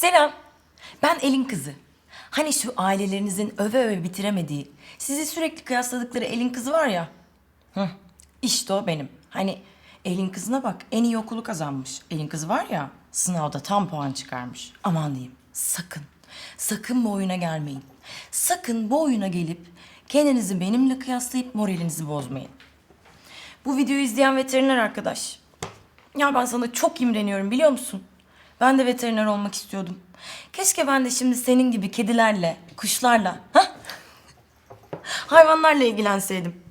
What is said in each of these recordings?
Selam. Ben Elin kızı. Hani şu ailelerinizin öve öve bitiremediği, sizi sürekli kıyasladıkları Elin kızı var ya. Hı, işte o benim. Hani Elin kızına bak en iyi okulu kazanmış. Elin kızı var ya sınavda tam puan çıkarmış. Aman diyeyim sakın. Sakın bu oyuna gelmeyin. Sakın bu oyuna gelip kendinizi benimle kıyaslayıp moralinizi bozmayın. Bu videoyu izleyen veteriner arkadaş. Ya ben sana çok imreniyorum biliyor musun? Ben de veteriner olmak istiyordum. Keşke ben de şimdi senin gibi kedilerle, kuşlarla, ha? hayvanlarla ilgilenseydim.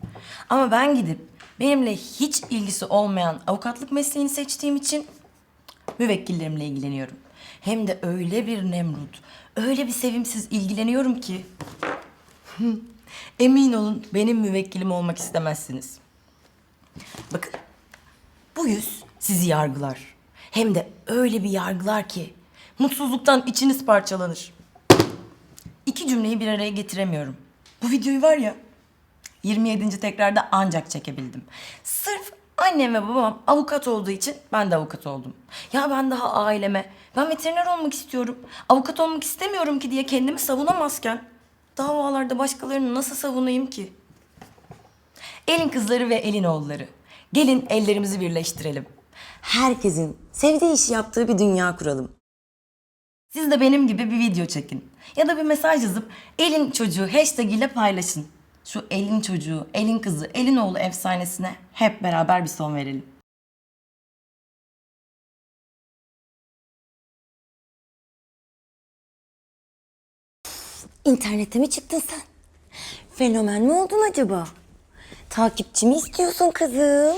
Ama ben gidip benimle hiç ilgisi olmayan avukatlık mesleğini seçtiğim için müvekkillerimle ilgileniyorum. Hem de öyle bir Nemrut, öyle bir sevimsiz ilgileniyorum ki. Emin olun benim müvekkilim olmak istemezsiniz. Bakın bu yüz sizi yargılar. Hem de öyle bir yargılar ki mutsuzluktan içiniz parçalanır. İki cümleyi bir araya getiremiyorum. Bu videoyu var ya 27. tekrarda ancak çekebildim. Sırf annem ve babam avukat olduğu için ben de avukat oldum. Ya ben daha aileme, ben veteriner olmak istiyorum, avukat olmak istemiyorum ki diye kendimi savunamazken davalarda başkalarını nasıl savunayım ki? Elin kızları ve elin oğulları. Gelin ellerimizi birleştirelim. Herkesin sevdiği işi yaptığı bir dünya kuralım. Siz de benim gibi bir video çekin. Ya da bir mesaj yazıp elin çocuğu hashtag ile paylaşın. Şu elin çocuğu, elin kızı, elin oğlu efsanesine hep beraber bir son verelim. İnternete mi çıktın sen? Fenomen mi oldun acaba? Takipçi mi istiyorsun kızım?